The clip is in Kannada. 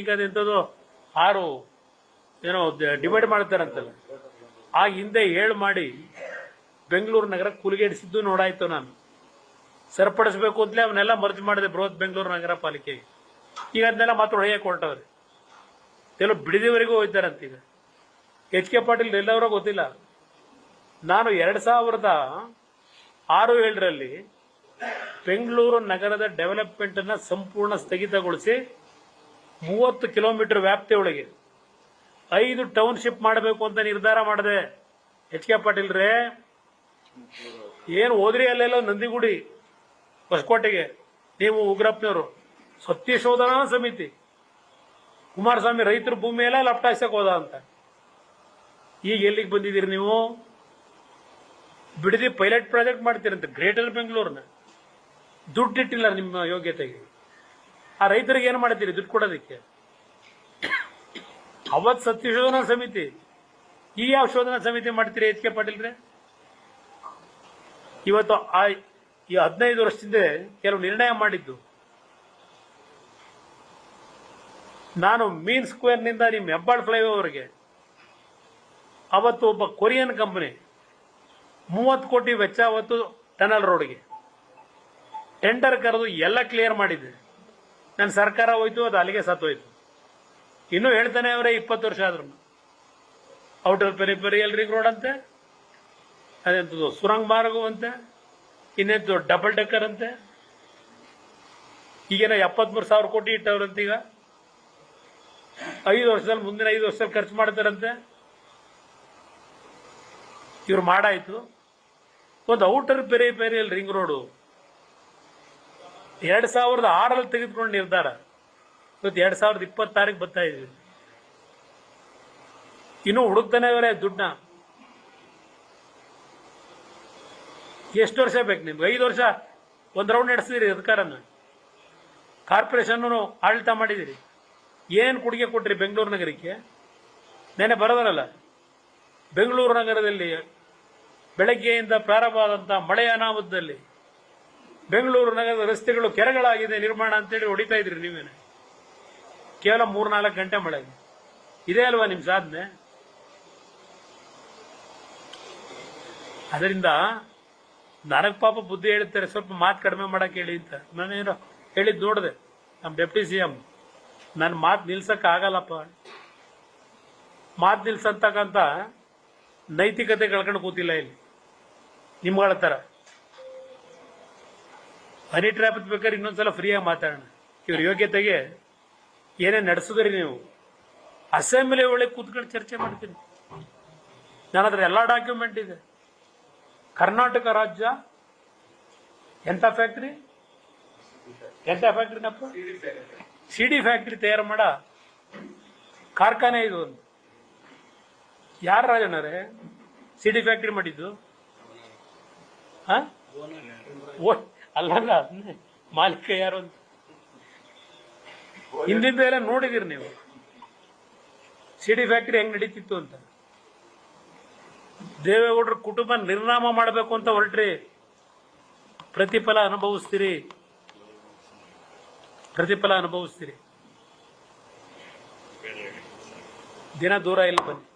ಈಗ ಆರು ಏನೋ ಡಿವೈಡ್ ಮಾಡ್ತಾರಂತಲ್ಲ. ಆ ಹಿಂದೆ ಏಳು ಮಾಡಿ ಬೆಂಗಳೂರು ನಗರ ಕುಲಿಗೆಡಿಸಿದ್ದು ನೋಡಾಯ್ತು ನಾನು. ಸರಿಪಡಿಸ್ಬೇಕು ಅಂತಲೇ ಅವನ್ನೆಲ್ಲ ಮರ್ಜ್ ಮಾಡಿದೆ ಬೃಹತ್ ಬೆಂಗಳೂರು ನಗರ ಪಾಲಿಕೆಗೆ ಈಗ ಅದನ್ನೆಲ್ಲ ಮಾತ್ರ ಹೊಡೆಯಕ್ಕೆ ಹೊರಟವ್ರೆ. ಕೆಲವು ಬಿಡದಿವರೆಗೂ ಹೋಯ್ತಾರಂತ ಈಗ ಎಚ್ ಕೆ ಪಾಟೀಲ್ ಎಲ್ಲವರೂ ಗೊತ್ತಿಲ್ಲ. ನಾನು ಎರಡು ಸಾವಿರದ ಆರು ಏಳರಲ್ಲಿ ಬೆಂಗಳೂರು ನಗರದ ಡೆವಲಪ್ಮೆಂಟನ್ನು ಸಂಪೂರ್ಣ ಸ್ಥಗಿತಗೊಳಿಸಿ ಮೂವತ್ತು ಕಿಲೋಮೀಟರ್ ವ್ಯಾಪ್ತಿಯೊಳಗೆ ಐದು ಟೌನ್ಶಿಪ್ ಮಾಡಬೇಕು ಅಂತ ನಿರ್ಧಾರ ಮಾಡಿದೆ. ಎಚ್ ಕೆ ಪಾಟೀಲ್ರೇ ಏನು ಹೋದ್ರಿ ಅಲ್ಲೆಲ್ಲ ನಂದಿಗುಡಿ, ಹೊಸಕೋಟೆಗೆ, ನೀವು ಉಗ್ರಪ್ಪನವರು. ಸತ್ಯಶೋಧನಾ ಸಮಿತಿ. ಕುಮಾರಸ್ವಾಮಿ ರೈತರ ಭೂಮಿ ಎಲ್ಲ ಲಪ್ಟಾಯಿಸಕ್ ಹೋದ ಅಂತ. ಈಗ ಎಲ್ಲಿಗೆ ಬಂದಿದ್ದೀರಿ ನೀವು? ಬಿಡದಿ ಪೈಲಟ್ ಪ್ರಾಜೆಕ್ಟ್ ಮಾಡ್ತೀರಂತೆ, ಗ್ರೇಟರ್ ಬೆಂಗಳೂರಿನ. ದುಡ್ಡಿಟ್ಟಿಲ್ಲ ನಿಮ್ಮ ಯೋಗ್ಯತೆಗೆ. ಆ ರೈತರಿಗೆ ಏನು ಮಾಡಿದ್ದೀರಿ ದುಡ್ಡು ಕೊಡೋದಕ್ಕೆ? ಅವತ್ ಸತ್ಯ ಶೋಧನಾ ಸಮಿತಿ. ಈ ಯಾವ ಶೋಧನಾ ಸಮಿತಿ ಮಾಡ್ತೀರಿ ಎಚ್ ಕೆ ಪಾಟೀಲ್ರೆ ಇವತ್ತು ಆ ಈ ಹದಿನೈದು ವರ್ಷದಿಂದ ಕೆಲವು ನಿರ್ಣಯ ಮಾಡಿದ್ದು. ನಾನು ಮೀನ್ ಸ್ಕ್ವೇರ್ನಿಂದ ನಿಮ್ಮ ಹೆಬ್ಬಾಳ್ ಫ್ಲೈಓವರ್ಗೆ ಅವತ್ತು ಒಬ್ಬ ಕೊರಿಯನ್ ಕಂಪನಿ ಮೂವತ್ತು ಕೋಟಿ ವೆಚ್ಚ ಅವತ್ತು ಟನಲ್ ರೋಡ್ಗೆ. ಟೆಂಡರ್ ಕರೆದು ಎಲ್ಲ ಕ್ಲಿಯರ್ ಮಾಡಿದ್ದೆ ನನ್ನ ಸರ್ಕಾರ ಹೋಯ್ತು, ಅದು ಅಲ್ಲಿಗೆ ಸತ್ತೋಯ್ತು. ಇನ್ನೂ ಹೇಳ್ತಾನೆ ಅವರೇ ಇಪ್ಪತ್ತು ವರ್ಷ ಆದ್ರೂ. ಔಟರ್ ಪೆರಿಪೆರಿಯಲ್ ರಿಂಗ್ ರೋಡ್ ಅಂತೆ ಅದೆಂಥದ್ದು ಸುರಂಗ್ ಮಾರ್ಗು ಅಂತೆ ಇನ್ನೆಂತ ಡಬಲ್ ಡೆಕ್ಕರ್ ಅಂತೆ. ಈಗೇನ ಎಪ್ಪತ್ಮೂರು ಸಾವಿರ ಕೋಟಿ ಇಟ್ಟವ್ರಂತೆ ಈಗ. ಐದು ವರ್ಷದಲ್ಲಿ, ಮುಂದಿನ ಐದು ವರ್ಷದಲ್ಲಿ ಖರ್ಚು ಮಾಡ್ತಾರಂತೆ. ಇವ್ರು ಮಾಡಾಯ್ತು. ಒಂದು ಔಟರ್ ಪೆರಿಪೆರಿಯಲ್ ರಿಂಗ್ ರೋಡು ಎರಡ್ ಸಾವಿರದ ಆರಲ್ಲಿ ತೆಗೆದುಕೊಂಡು ನಿರ್ಧಾರ. ಇವತ್ತು ಎರಡು ಸಾವಿರದ ಇಪ್ಪತ್ತಾರಕ್ಕೆ ಬರ್ತಾ ಇದ್ವಿ ಇನ್ನು ಹುಡುಕ್ತಾನೆ ಅವರೇ ದುಡ್ಡನ್ನ. ಎಷ್ಟು ವರ್ಷ ಬೇಕು ನಿಮ್ಗೆ? ಐದು ವರ್ಷ ಒಂದು ರೌಂಡ್ ನಡೆಸಿದಿರಿ ಅಧಿಕಾರನ. ಕಾರ್ಪೊರೇಷನ್ ಆಡಳಿತ ಮಾಡಿದಿರಿ. ಏನು ಕೊಡುಗೆ ಕೊಟ್ಟ್ರಿ ಬೆಂಗಳೂರು ನಗರಕ್ಕೆ? ನೆನೆ ಬರೋದಲ್ಲ ಬೆಂಗಳೂರು ನಗರದಲ್ಲಿ ಬೆಳಗ್ಗೆಯಿಂದ ಪ್ರಾರಂಭವಾದಂಥ ಮಳೆಯ ಅನಾಹುತದಲ್ಲಿ ಬೆಂಗಳೂರು ನಗರದ ರಸ್ತೆಗಳು ಕೆರೆಗಳಾಗಿದೆ, ನಿರ್ಮಾಣ ಅಂತೇಳಿ ಹೊಡಿತಾ ಇದ್ರಿ ನೀವೇನೆ. ಕೇವಲ ಮೂರ್ನಾಲ್ಕು ಗಂಟೆ ಮಳೆ ಇದೇ. ಅಲ್ವಾ ನಿಮ್ ಸಾಧನೆ? ಅದರಿಂದ ನನಗೆ ಪಾಪ ಬುದ್ಧಿ ಹೇಳ್ತಾರೆ ಸ್ವಲ್ಪ ಮಾತು ಕಡಿಮೆ ಮಾಡಕ್ ಹೇಳಿ ಅಂತ. ನಾನೇನೋ ಹೇಳಿದ್ ನೋಡಿದೆ ನಮ್ಮ ಡೆಪ್ಟಿ ಸಿ ಎಂ ನನ್ನ ಮಾತು ನಿಲ್ಸಕ್ ಆಗಲ್ಲಪ್ಪ. ಮಾತು ನಿಲ್ಸಂತಕ್ಕಂತ ನೈತಿಕತೆ ಕಳ್ಕೊಂಡು ಕೂತಿಲ್ಲ ಇಲ್ಲಿ. ನಿಮ್ಗಳ ತರ. ಹನಿ ಟ್ರ್ಯಾಪ್ ಬೇಕಾದ್ರೆ ಇನ್ನೊಂದ್ಸಲ ಫ್ರೀಯಾಗಿ ಮಾತಾಡೋಣ. ಇವ್ರ ಯೋಗ್ಯತೆಗೆ ಏನೇ ನಡೆಸಿದ್ರಿ ನೀವು ಅಸೆಂಬ್ಲಿ ಒಳಗೆ ಕೂತ್ಕೊಂಡು ಚರ್ಚೆ ಮಾಡ್ತೀನಿ. ನಾನು ಅದ್ರ ಎಲ್ಲ ಡಾಕ್ಯುಮೆಂಟ್ ಇದೆ. ಕರ್ನಾಟಕ ರಾಜ್ಯ, ಎಂತ ಫ್ಯಾಕ್ಟ್ರಿ ಎಂಥ ಫ್ಯಾಕ್ಟ್ರಿನಪ್ಪ ಸಿಡಿ ಫ್ಯಾಕ್ಟ್ರಿ ತಯಾರು ಮಾಡ. ಕಾರ್ಖಾನೆ ಇದು ಒಂದು. ಯಾರು ಸಿ ಸಿಡಿ ಫ್ಯಾಕ್ಟ್ರಿ ಮಾಡಿದ್ದು? ಹಾ? ಅಲ್ಲಲ್ಲ ಅದನ್ನೇ ಮಾಲೀಕ ಯಾರು ಅಂತ. ಹಿಂದಿಂದ ಎಲ್ಲ ನೋಡಿದಿರಿ ನೀವು. ಸಿಡಿ ಫ್ಯಾಕ್ಟ್ರಿ ಹೆಂಗ್ ನಡೀತಿತ್ತು ಅಂತ. ದೇವೇಗೌಡರ ಕುಟುಂಬ ನಿರ್ನಾಮ ಮಾಡಬೇಕು ಅಂತ ಹೊರಟ್ರಿ. ಪ್ರತಿಫಲ ಅನುಭವಿಸ್ತೀರಿ. ಪ್ರತಿಫಲ ಅನುಭವಿಸ್ತೀರಿ. ದಿನ ದೂರ ಇಲ್ಲ ಬನ್ನಿ.